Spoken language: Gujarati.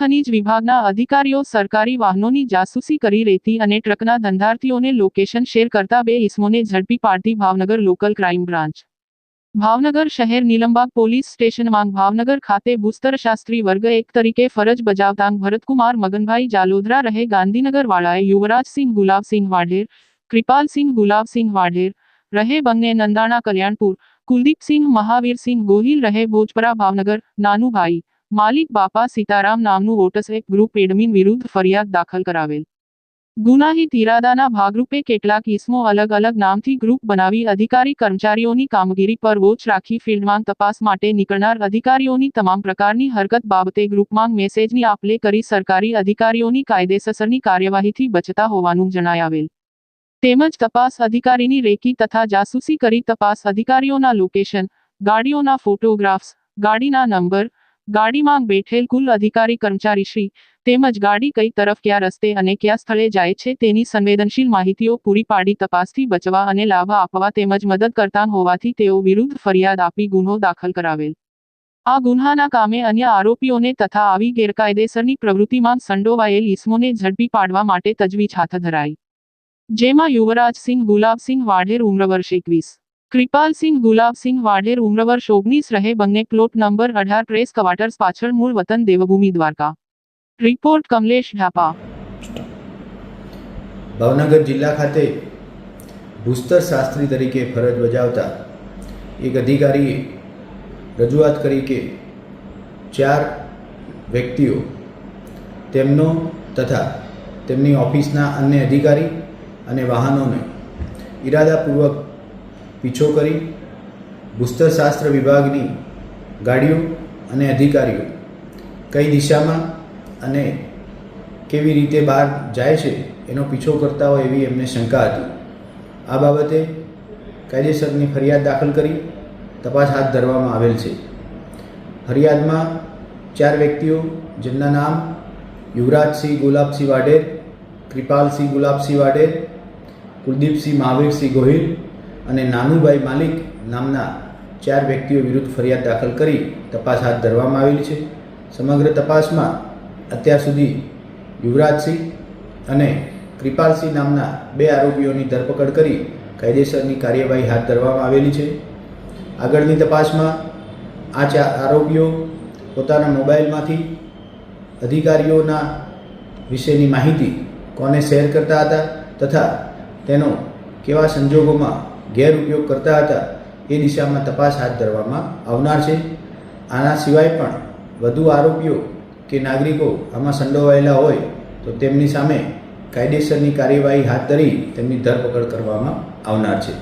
ખનિજ વિભાગના અધિકારીઓ સરકારી વાહનોની જાસૂસી કરી રેતી અને ટ્રકના ધંધાર્થીઓને લોકેશન શેર કરતા બે ઇસમોને ઝડપી પાડતી Bhavnagar local crime branch Bhavnagar શહેર નીલમબાગ પોલીસ સ્ટેશનમાં ભાવનગર ખાતે ભૂસ્તરશાસ્ત્રી વર્ગ એક તરીકે ફરજ બજાવતા ભરતકુમાર મગનભાઈ જાલોદરા રહે ગાંધીનગર વાળાએ યુવરાજસિંહ ગુલાબસિંહ વાઢેર, કૃપાલસિંહ ગુલાબસિંહ વાઢેર, રહે બંને નંદાણા કલ્યાણપુર, કુલદીપસિંહ મહાવીરસિંહ ગોહિલ રહે ભોજપરા ભાવનગર, નાનુભાઈ માલિક બાપા સીતારામ નામનું વોટસએપ ગ્રુપ એડમિન વિરુદ્ધ ફરિયાદ દાખલ કરાવેલ. ગુનાહિત ઇરાદાના ભાગરૂપે કેટલાક ઇસમો અલગ અલગ નામથી ગ્રુપ બનાવી અધિકારી કર્મચારીઓની કામગીરી પર વોચ રાખી ફિલ્ડમાં તપાસ માટે નીકળનાર અધિકારીઓની તમામ પ્રકારની હરકત બાબતે ગ્રુપમાં મેસેજની આપલે કરી સરકારી અધિકારીઓની કાયદેસરની કાર્યવાહીથી બચતા હોવાનું જણાયાવેલ. તેમજ તપાસ અધિકારીની રેકી તથા જાસૂસી કરી તપાસ અધિકારીઓના લોકેશન ગાડીઓના ફોટોગ્રાફ્સ ગાડીના નંબર ગાડીમાં બેઠેલ કુલ અધિકારી કર્મચારીશ્રી તેમજ ગાડી કઈ તરફ કયા રસ્તે અને કયા સ્થળે જાય છે તેની સંવેદનશીલ માહિતીઓ પૂરી પાડી તપાસથી બચવા અને લાભ આપવા તેમજ મદદ કરતા હોવાથી તેઓ વિરુદ્ધ ફરિયાદ આપી ગુનો દાખલ કરાવેલ. આ ગુન્હાના કામે અન્ય આરોપીઓને તથા આવી ગેરકાયદેસરની પ્રવૃત્તિમાં સંડોવાયેલ ઈસમોને ઝડપી પાડવા માટે તજવીજ હાથ ધરાઈ. જેમાં યુવરાજસિંહ, ગુલાબસિંહ વાઢેર ઉમ્ર વર્ષ એકવીસ. કૃપાલસિંહ ગુલાબસિંહ વાઢેર ઉમ્ર વર્ષ ઓગણીસ રહે બંને પ્લોટ નંબર અઢાર, પ્રેસ ક્વાર્ટર્સ, પાછળ મૂળ વતન દેવભૂમિ દ્વારકા. રિપોર્ટ કમલેશ ઢાપા. ભાવનગર જિલ્લા ખાતે ભૂસ્તર શાસ્ત્રી તરીકે ફરજ બજાવતા એક અધિકારીએ રજૂઆત કરી કે ચાર વ્યક્તિઓ તેમનો તથા તેમની ઓફિસના અન્ય અધિકારી અને વાહનોને ઈરાદાપૂર્વક પીછો કરી ભૂસ્તરશાસ્ત્ર વિભાગની ગાડીઓ અને અધિકારીઓ કઈ દિશામાં અને કેવી રીતે બહાર જાય છે એનો પીછો કરતા હોય એવી એમને શંકા હતી. આ બાબતે કાયદેસરની ફરિયાદ દાખલ કરી તપાસ હાથ ધરવામાં આવેલ છે. ફરિયાદમાં ચાર વ્યક્તિઓ, જેમના નામ યુવરાજસિંહ ગુલાબસિંહ વાઢેર, કૃપાલસિંહ ગુલાબસિંહ વાઢેર, કુલદીપસિંહ મહાવીરસિંહ ગોહિલ અને નાનુભાઈ માલિક નામના ચાર વ્યક્તિઓ વિરુદ્ધ ફરિયાદ દાખલ કરી તપાસ હાથ ધરવામાં આવેલી છે. સમગ્ર તપાસમાં અત્યાર સુધી યુવરાજસિંહ અને કૃપાલસિંહ નામના બે આરોપીઓની ધરપકડ કરી કાયદેસરની કાર્યવાહી હાથ ધરવામાં આવેલી છે. આગળની તપાસમાં આ ચાર આરોપીઓ પોતાના મોબાઈલમાંથી અધિકારીઓના વિશેની માહિતી કોને શેર કરતા હતા તથા તેનો કેવા સંજોગોમાં ગેરઉપયોગ કરતા હતા. એ દિશામાં તપાસ હાથ ધરવામાં આવનાર છે. આના સિવાય પણ વધુ આરોપીઓ કે નાગરિકો આમાં સંડોવાયેલા હોય તો તેમની સામે કાયદેસરની કાર્યવાહી હાથ ધરી તેમની ધરપકડ કરવામાં આવનાર છે.